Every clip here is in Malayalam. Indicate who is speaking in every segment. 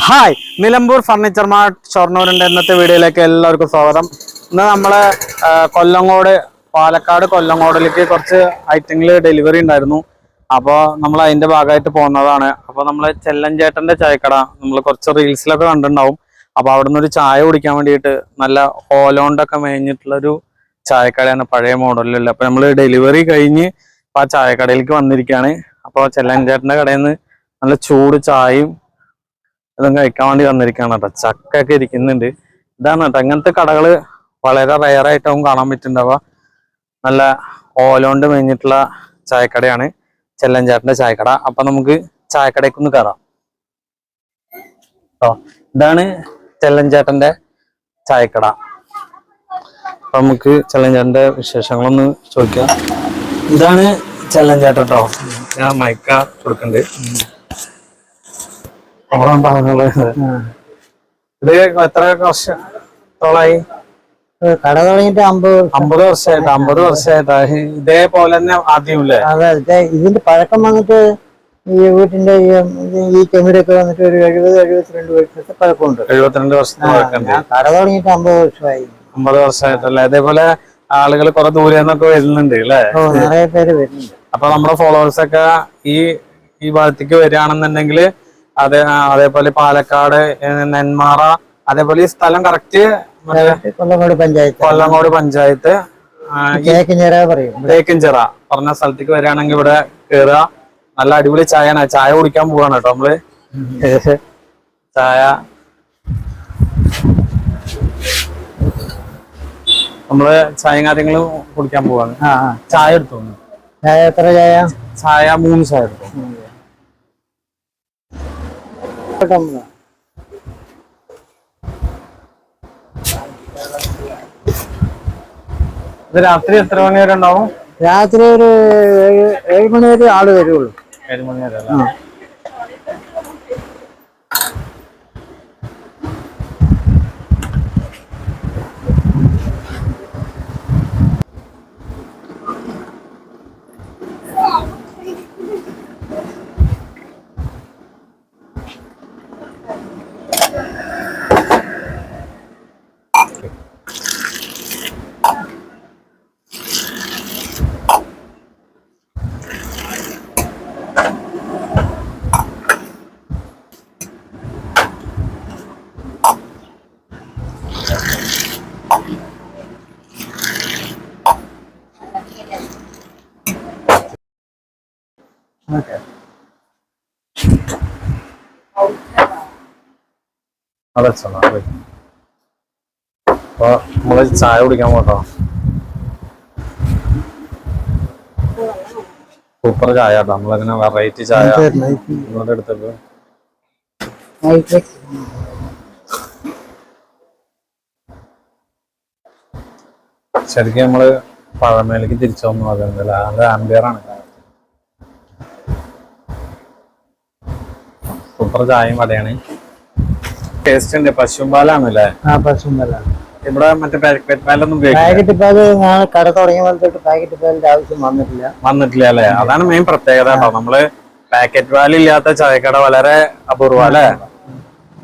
Speaker 1: ഹായ് നിലമ്പൂർ ഫർണിച്ചർ മാർട്ട് ഷൊർണൂരിന്റെ ഇന്നത്തെ വീഡിയോയിലേക്ക് എല്ലാവർക്കും സ്വാഗതം. ഇന്ന് നമ്മൾ കൊല്ലങ്കോട് പാലക്കാട് കൊല്ലങ്കോടിലേക്ക് കുറച്ച് ഐറ്റങ്ങൾ ഡെലിവറി ഉണ്ടായിരുന്നു. അപ്പോൾ നമ്മൾ അതിന്റെ ഭാഗമായിട്ട് പോകുന്നതാണ്. അപ്പോൾ നമ്മൾ ചെല്ലഞ്ചേട്ടന്റെ ചായക്കട നമ്മൾ കുറച്ച് റീൽസിലൊക്കെ കണ്ടിട്ടുണ്ടാവും. അപ്പോൾ അവിടെ ഒരു ചായ കുടിക്കാൻ വേണ്ടിയിട്ട് നല്ല ഓലോണ്ടൊക്കെ മേഞ്ഞിട്ടുള്ളൊരു ചായക്കടയാണ് പഴയ മോഡലിലുള്ള അപ്പോൾ നമ്മൾ ഡെലിവറി കഴിഞ്ഞ് ഇപ്പോൾ ആ ചായക്കടയിലേക്ക് വന്നിരിക്കുകയാണ്. അപ്പോൾ ചെല്ലഞ്ചേട്ടന്റെ കടയിൽ നിന്ന് നല്ല ചൂട് ചായയും ഇതും കഴിക്കാൻ വേണ്ടി വന്നിരിക്കുകയാണ് കേട്ടോ. ചക്ക ഒക്കെ ഇരിക്കുന്നുണ്ട്. ഇതാണ് കേട്ടോ. ഇങ്ങനത്തെ കടകൾ വളരെ റയറായിട്ടാവും കാണാൻ പറ്റുന്നുണ്ടാവുക നല്ല ഓലോണ്ട് മേഞ്ഞിട്ടുള്ള ചായക്കടയാണ്. ചെല്ലഞ്ചേട്ടന്റെ ചായക്കട. അപ്പൊ നമുക്ക് ചായക്കടയ്ക്ക് ഒന്ന് കയറാം. കേട്ടോ. ഇതാണ് ചെല്ലഞ്ചേട്ടന്റെ ചായക്കട. അപ്പൊ നമുക്ക് ചെല്ലഞ്ചേട്ടന്റെ വിശേഷങ്ങളൊന്ന് ചോദിക്കാം. ഇതാണ് ചെല്ലഞ്ചേട്ടൻ കേട്ടോ. ഞാൻ മയക്ക കൊടുക്കുന്നുണ്ട്. ഇത് എത്ര വർഷത്തോളായി?
Speaker 2: കട തുടങ്ങിയിട്ട് അമ്പത് വർഷം.
Speaker 1: അമ്പത് വർഷമായിട്ട് അമ്പത് വർഷമായിട്ടാ. ഇതേപോലെ തന്നെ ആദ്യമല്ലേ?
Speaker 2: അതെ ഇത് ഇതിന്റെ പഴക്കം വന്നിട്ട് ഈ വീട്ടിന്റെ ഈ കെമിടൊക്കെ വന്നിട്ട് ഒരു എഴുപത് എഴുപത്തിരണ്ട് വർഷത്തെ പഴക്കമുണ്ട്.
Speaker 1: എഴുപത്തിരണ്ട് വർഷത്തെ
Speaker 2: ഞാൻ കട തുടങ്ങിയിട്ട് അമ്പത് വർഷമായി.
Speaker 1: അമ്പത് വർഷമായിട്ടല്ലേ? അതേപോലെ ആളുകൾ കുറെ ദൂരെ നിന്നൊക്കെ വരുന്നുണ്ട് അല്ലേ?
Speaker 2: നിറയെ പേര് വരുന്നുണ്ട്.
Speaker 1: അപ്പൊ നമ്മുടെ ഫോളോവേഴ്സ് ഒക്കെ ഈ ഈ ഭാഗത്തേക്ക് വരികയാണെന്നുണ്ടെങ്കിൽ അതേ അതേപോലെ പാലക്കാട് നെന്മാറ അതേപോലെ ഈ സ്ഥലം കറക്റ്റ്
Speaker 2: കൊല്ലങ്ങോട് പഞ്ചായത്ത്.
Speaker 1: കൊല്ലങ്ങോട് പഞ്ചായത്ത്.
Speaker 2: പറയും.
Speaker 1: തേക്കിൻചിറ പറഞ്ഞ സ്ഥലത്തേക്ക് വരികയാണെങ്കിൽ ഇവിടെ കേറുക. നല്ല അടിപൊളി ചായയാണ്. ചായ കുടിക്കാൻ പോവാണ് കേട്ടോ നമ്മൾ. ചായ. നമ്മൾ ചായയും കാര്യങ്ങളും കുടിക്കാൻ പോവാണ്. ചായ എടുത്തു?
Speaker 2: ചായ എത്ര ചായ?
Speaker 1: ചായ മൂന്ന് ചായ എടുത്തു? ഇത് രാത്രി എത്ര മണി വരെ ഉണ്ടാവും?
Speaker 2: രാത്രി ഒരു ഏഴ് ഏഴ് മണി വരെ ആൾ വരുള്ളൂ.
Speaker 1: ഏഴ് മണി വരെ
Speaker 2: ആ
Speaker 1: അതെ അതെ അപ്പൊ നമ്മൾ ചായ കുടിക്കാൻ പോട്ടോ. സൂപ്പർ ചായ കേട്ടോ. നമ്മളങ്ങനെ വെറൈറ്റി ചായ ഇങ്ങോട്ട് എടുത്തത്
Speaker 2: നൈറ്റ്
Speaker 1: ശരിക്കും നമ്മൾ പഴമയിലേക്ക് തിരിച്ചു വന്നു. അതെന്തല്ല അത്. ആംബിയർ ആണ്. സൂപ്പർ ചായയും വടയാണ് ടേസ്റ്റ് ഉണ്ട്. പശുമ്പാലാണ് അല്ലേ?
Speaker 2: ആ പശുമ്പാലാണ്
Speaker 1: ഇവിടെ മറ്റേ പാക്കറ്റ് പാലൊന്നും
Speaker 2: പാക്കറ്റ് പാൽ ഞാൻ കട തുടങ്ങിയ പോലെ തൊട്ട് പാക്കറ്റ് പാലിന്റെ ആവശ്യം വന്നിട്ടില്ല.
Speaker 1: വന്നിട്ടില്ല അല്ലേ? അതാണ് മെയിൻ പ്രത്യേകത കേട്ടോ. നമ്മൾ പാക്കറ്റ് പാലില്ലാത്ത ചായക്കട വളരെ അപൂർവ അല്ലേ?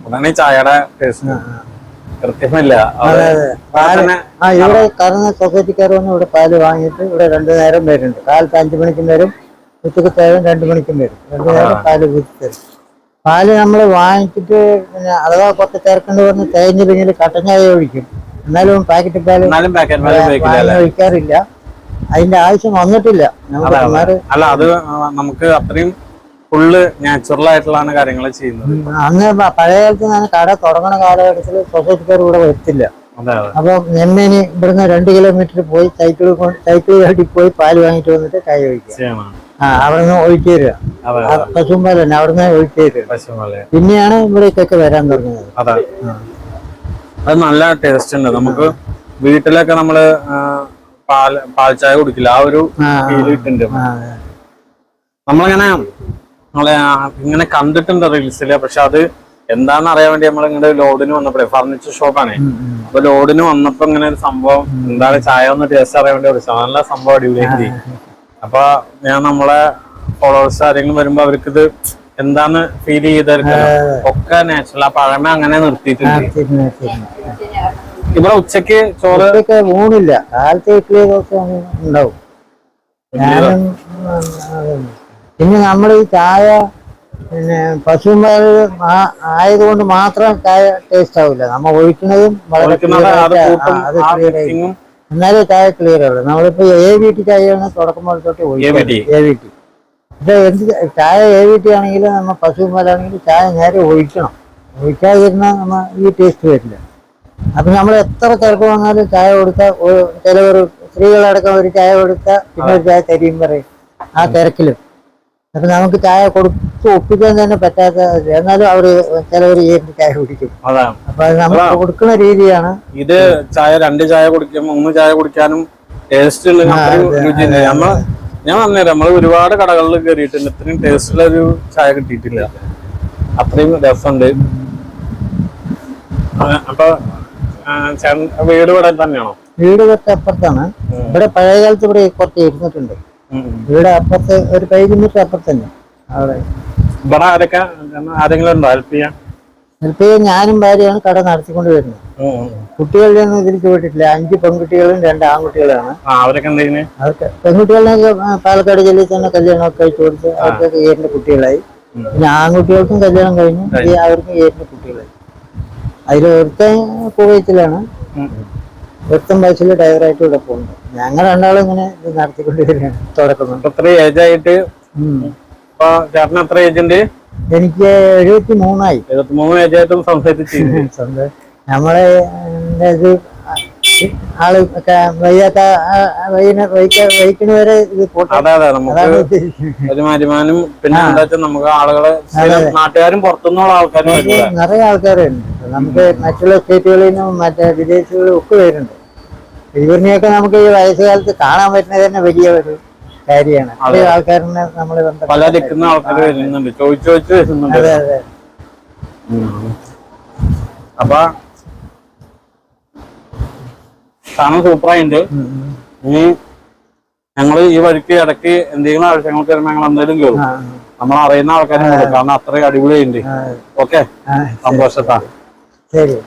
Speaker 1: അതാണ് ഈ ചായയുടെ ടേസ്റ്റ് കൃത്യമില്ല.
Speaker 2: ആ ഇവിടെ കാരണം സൊസൈറ്റിക്കാർ വന്ന് ഇവിടെ പാൽ വാങ്ങിയിട്ട് ഇവിടെ രണ്ടു നേരം വരുന്നുണ്ട്. കാലത്ത് അഞ്ചു മണിക്കും വരും ഉച്ചയ്ക്ക് തേരും രണ്ടു മണിക്കും വരും. രണ്ടു നേരം പാൽ കുത്തി തരും പാൽ നമ്മൾ വാങ്ങിച്ചിട്ട് പിന്നെ അഥവാ കുറച്ച് ചേർക്കേണ്ടി വന്ന് തേഞ്ഞ് പിന്നീട് കട്ടഞ്ഞായ ഒഴിക്കും. എന്നാലും പാക്കറ്റ്
Speaker 1: പാൽ
Speaker 2: ഒഴിക്കാറില്ല അതിന്റെ ആവശ്യം വന്നിട്ടില്ല.
Speaker 1: അല്ല അത് നമുക്ക് അത്രയും ഫുള്ള് നാച്ചുറൽ ആയിട്ടുള്ളതാണ് കാര്യങ്ങൾ ചെയ്യുന്നത്
Speaker 2: അന്ന് പഴയ കാലത്ത് ഞാൻ കട തുടങ്ങണ കാലഘട്ടത്തിൽ സൊസൈറ്റിക്കാർ ഇവിടെ എത്തില്ല അപ്പൊ നെമ്മേനി ഇവിടുന്ന് രണ്ട് കിലോമീറ്റർ പോയി സൈക്കിൾ സൈക്കിൾ ചവിട്ടി പോയി പാൽ വാങ്ങിട്ട് വന്നിട്ട് കൈ ഒഴിക്കുക. ആ അവിടുന്ന് ഒഴിച്ചു തരിക. പശുമ്പാല പശുമ്പാൽ തന്നെ അവിടുന്ന് ഒഴിച്ചു തരിക. പിന്നെയാണ് ഇവിടേക്കൊക്കെ വരാൻ തുടങ്ങുന്നത്.
Speaker 1: അതെ. അത് നല്ല ടേസ്റ്റ് ഉണ്ട്. നമുക്ക് വീട്ടിലൊക്കെ നമ്മൾ പാൽ പാൽ ചായ കുടിക്കില്ല. ആ ഒരു ഫീൽ കിട്ടുന്നുണ്ട്. നമ്മളിങ്ങനെ നമ്മളെ ഇങ്ങനെ കണ്ടിട്ടുണ്ട് റീൽസിൽ പക്ഷെ അത് എന്താണെന്ന് അറിയാൻ വേണ്ടി നമ്മൾ ഇങ്ങനെ ലോഡിന് വന്നപ്പോഴേ ഫർണിച്ചർ ഷോപ്പാണ്. അപ്പൊ ലോഡിന് വന്നപ്പോ ഇങ്ങനെ ഒരു സംഭവം എന്താണ് ചായ ഒന്ന് ടേസ്റ്റ് അറിയാൻ വേണ്ടി വിളിച്ചു നല്ല സംഭവം അടിപൊളിയായി അപ്പൊ ഞാൻ നമ്മളെ ഫോളോവേഴ്സ് ആരെങ്കിലും വരുമ്പോ അവർക്ക് ഇത് എന്താണ് ഫീൽ ചെയ്തവർക്ക് ഒക്കെ നാച്ചുറൽ ആ പഴമ അങ്ങനെ നിർത്തിയിട്ടുണ്ട്. ഇവിടെ ഉച്ചയ്ക്ക് ചോറ്
Speaker 2: മൂന്നില്ല കാലത്തെ ഇഡ്ഡലി ദോശ ഉണ്ടാവും. പിന്നെ നമ്മൾ ഈ ചായ പിന്നെ പശു ആയതുകൊണ്ട് മാത്രം ചായ ടേസ്റ്റ് ആവില്ല. നമ്മൾ ഒഴിക്കുന്നതും വളരെ
Speaker 1: ഒഴിക്കുന്നത് ഉം
Speaker 2: എന്നാലേ ചായ ക്ലിയർ ആവുള്ളൂ. നമ്മളിപ്പോ എ വി ടി ചായയാണ് തുടക്കം തൊട്ട്
Speaker 1: AVT.
Speaker 2: എ വി ടി പക്ഷെ എന്ത് ചായ എ വി ടി ആണെങ്കിലും നമ്മൾ പശുമ്പാലാണെങ്കിൽ ചായ നേരെ ഒഴിക്കണം. ഒഴിക്കാതിരുന്നാൽ നമ്മൾ ഈ ടേസ്റ്റ് വരില്ല. അപ്പൊ നമ്മൾ എത്ര തിരക്ക് വന്നാലും ചായ കൊടുത്താൽ ചിലവർ സ്ത്രീകളടക്കം ഒരു ചായ കൊടുത്താൽ പിന്നെ ഒരു ചായ തരിയും പറയും. ആ തിരക്കിലും. അപ്പൊ നമുക്ക് ചായ കൊടുത്ത് ഒപ്പിക്കാൻ തന്നെ പറ്റാത്ത എന്നാലും അവർ ചിലവർ ഏത് ചായ കുടിക്കും. അപ്പൊ അത് നമ്മൾ കൊടുക്കുന്ന രീതിയാണ്.
Speaker 1: ഇത് ചായ രണ്ട് ചായ കുടിക്കും മൂന്ന് ചായ കുടിക്കാനും ടേസ്റ്റ് ഉള്ള നമ്മൾ ഞാൻ പറഞ്ഞുതരാം. നമ്മൾ ഒരുപാട് കടകളിൽ കയറിയിട്ടുണ്ട് ഇത്രയും ടേസ്റ്റുള്ള ഒരു ചായ കിട്ടിയിട്ടില്ല. അത്രയും രസമുണ്ട്. അപ്പൊ വീട് ഇവിടെ തന്നെയാണോ?
Speaker 2: വീട് അപ്പുറത്താണ് ഇവിടെ പഴയ കാലത്ത് ഇവിടെ കുറച്ച് ഇരുന്നിട്ടുണ്ട്. ഇവിടെ അപ്പുറത്ത് ഒരു പതിനഞ്ച് അപ്പുറത്ത് തന്നെ. അവിടെ.
Speaker 1: ഇവിടെ ആരൊക്കെ? ആരെങ്കിലും ഉണ്ടോ ഹെൽപ്പ് ചെയ്യാൻ
Speaker 2: ഞാനും ഭാര്യയാണ് കട നടത്തിക്കൊണ്ട് വരുന്നത്. കുട്ടികളുടെ ഒന്നും ഇതിലേക്ക് വിട്ടിട്ടില്ല അഞ്ച് പെൺകുട്ടികളും രണ്ട് ആൺകുട്ടികളാണ്
Speaker 1: അവരൊക്കെ
Speaker 2: അവർക്ക് പെൺകുട്ടികളിനൊക്കെ പാലക്കാട് ജില്ലയിൽ തന്നെ കല്യാണമൊക്കെ കഴിച്ചു കൊടുത്ത് അവർക്കൊക്കെ ഏരിന്റെ കുട്ടികളായി. പിന്നെ ആൺകുട്ടികൾക്കും കല്യാണം കഴിഞ്ഞു. അവർക്കും ഏരിന്റെ കുട്ടികളായി. അതിൽ ഒരുത്തൻ കുവൈത്തിലാണ് ഒരുത്തൻ ബസ്സിൽ ഡ്രൈവറായിട്ട് ഇവിടെ പോകുന്നു. ഞങ്ങൾ രണ്ടാളും ഇങ്ങനെ ഇത് നടത്തിക്കൊണ്ട് വരികയാണ് തുടക്കുന്നുണ്ട്
Speaker 1: ഇപ്പൊ ഏജ് ആയിട്ട്?
Speaker 2: ഉം.
Speaker 1: ഇപ്പൊ ചേട്ടന് എത്ര ഏജ് ഉണ്ട്?
Speaker 2: എനിക്ക് എഴുപത്തി മൂന്നായി
Speaker 1: എഴുപത്തിമൂന്ന് ഏജ് ആയിട്ടും
Speaker 2: സംസാരിച്ചു നമ്മളെ ഇത് ആൾ വയ്യാത്ത പോട്ടെ.
Speaker 1: അതെ അതെ നമുക്ക് ഒരു വരുമാനം പിന്നെ എന്താ വെച്ചാൽ നമുക്ക് ആളുകളെ നാട്ടുകാരും പുറത്തുനിന്നുള്ള ആൾക്കാരും
Speaker 2: നിറയെ ആൾക്കാരുണ്ട്. നമുക്ക് മറ്റുള്ള സ്റ്റേറ്റുകളിൽ നിന്നും മറ്റേ വിദേശികളും ഒക്കെ വരുന്നുണ്ട്. ഇവരിനെയൊക്കെ നമുക്ക് ഈ വയസ്സുകാലത്ത് കാണാൻ പറ്റുന്നത് തന്നെ വലിയ ഒരു കാര്യമാണ്. ആൾക്കാരനെ നമ്മൾ നമ്മൾ
Speaker 1: പല നിൽക്കുന്ന ആൾക്കാർ വരുന്നുണ്ട് ചോദിച്ചു ചോദിച്ചു വരുന്നുണ്ട്.
Speaker 2: അതെ അതെ.
Speaker 1: അപ്പൊ സാധനം സൂപ്പറായിട്ടുണ്ട്. ഇനി ഞങ്ങൾ ഈ വഴിക്ക് ഇടയ്ക്ക് എന്തെങ്കിലും ആവശ്യങ്ങൾക്ക് വരുമ്പോൾ ഞങ്ങൾ എന്തെങ്കിലും കയറും നമ്മൾ അറിയുന്ന ആൾക്കാരെ കാരണം അത്രയും അടിപൊളിയുണ്ട് ഓക്കെ? സന്തോഷത്താ
Speaker 2: ശരി.